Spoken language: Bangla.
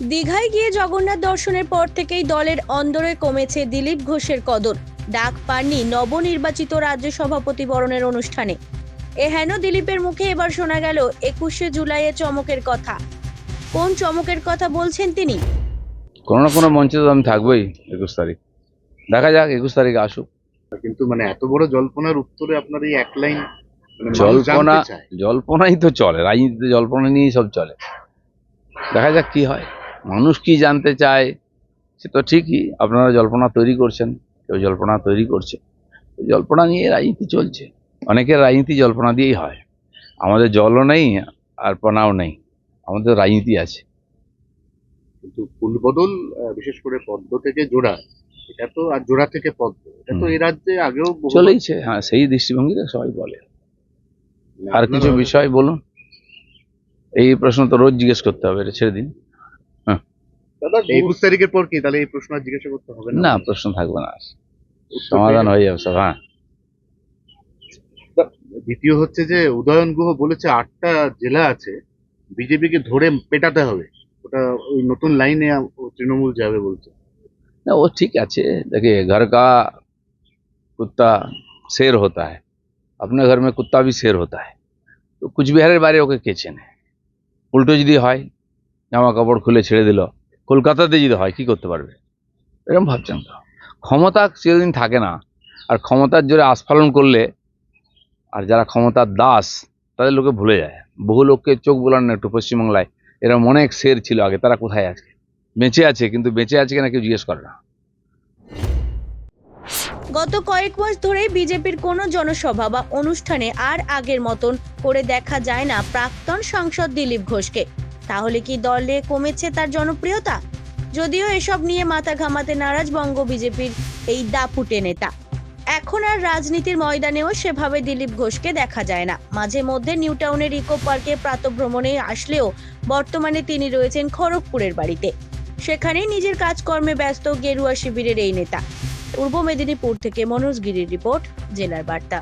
দীঘায় গিয়ে জগন্নাথ দর্শনের পর থেকেই দলের অন্দরে কমেছে দিলীপ ঘোষের কদর। ডাক পাননি নবনির্বাচিত রাজ্য সভাপতি বরণের অনুষ্ঠানে। এ হেন দিলীপের মুখে এবার শোনা গেল একুশে জুলাইয়ে চমকের কথা। কোন চমকের কথা বলছেন তিনি? কোনো না কোনো মঞ্চে তো আমি থাকবোই একুশ তারিখ। দেখা যাক একুশ তারিখ আসুক। কিন্তু মানে এত বড় জল্পনার উত্তরে আপনার এই এক লাইন মানে জল্পনা জল্পনাই তো চলে রাজনীতিতে জল্পনা নিয়েই সব চলে। দেখা যাক কি হয়। মানুষ কি জানতে চায় সে তো ঠিকই। আপনারা জল্পনা তৈরি করছেন কেউ জল্পনা তৈরি করছে। জল্পনা নিয়ে রাজনীতি চলছে। অনেকের রাজনীতি জল্পনা দিয়েই হয়। আমাদের জলও নেই আর পনাও নেই। আমাদের রাজনীতি আছে। কিন্তু ফুলবদল বিশেষ করে পদ্ম থেকে জোড়া এটা তো আর জোড়া থেকে পদ্ম এটা তো এই রাজ্যে আগেও চলেইছে হ্যাঁ সেই দৃষ্টিভঙ্গিতে সবাই বলে। আর কিছু বিষয় বলুন? এই প্রশ্ন তো রোজ জিজ্ঞেস করতে হবে এটা ছেড়ে দিন। দাদা একুশ তারিখের পর কি? তাহলে এই প্রশ্ন জিজ্ঞাসা করতে হবে না? প্রশ্ন থাকবে না। সমাধান হয়ে যাবে সব হ্যাঁ। দ্বিতীয় হচ্ছে যে উদয়ন গুহ বলেছে আটটা জেলা আছে বিজেপিকে ধরে পেটাতে হবে। ওটা ওই নতুন লাইনে তৃণমূল যাবে বলছে। না ও ঠিক আছে। দেখে ঘর কা কুত্তা শের হতা হ্যাঁ আপনার ঘর মে কুত্তা ভি শের হতা হ্যাঁ তো কুচবিহারের বাইরে ওকে কে চেনে? উল্টো যদি হয় জামা কাপড় খুলে ছেড়ে দিল। কলকাতাতে যদি হয় কি করতে পারবে? এরকম ভাবছেন তো। ক্ষমতা চিরদিন থাকে না। আর ক্ষমতার জোরে আস্ফালন করলে আর যারা ক্ষমতার দাস তাদের লোকে ভুলে যায়। বহু লোককে চোখ বোলান না একটু পশ্চিমবাংলায়। এরকম অনেক শের ছিল আগে তারা কোথায় আছে? বেঁচে আছে কিন্তু বেঁচে আছে কিনা কেউ জিজ্ঞেস করে না। গত কয়েক মাস ধরে বিজেপির কোনো জনসভা বা অনুষ্ঠানে আর আগের মতন করে দেখা যায় না প্রাক্তন সাংসদ দিলীপ ঘোষকে। তাহলে কি দলে কমেছে তার জনপ্রিয়তা? যদিও এসব নিয়ে মাথা ঘামাতে নারাজ বঙ্গ বিজেপির এই দাপুটে নেতা। এখন আর রাজনীতির ময়দানেও সেভাবে দিলীপ ঘোষকে দেখা যায় না। মাঝে মধ্যে নিউ টাউনের ইকো পার্কে প্রাতভ্রমণে আসলেও বর্তমানে তিনি রয়েছেন খড়গপুরের বাড়িতে। সেখানেই নিজের কাজকর্মে ব্যস্ত গেরুয়া শিবিরের এই নেতা। পূর্ব মেদিনীপুর থেকে মনোজ গিরির রিপোর্ট, জেলার বার্তা।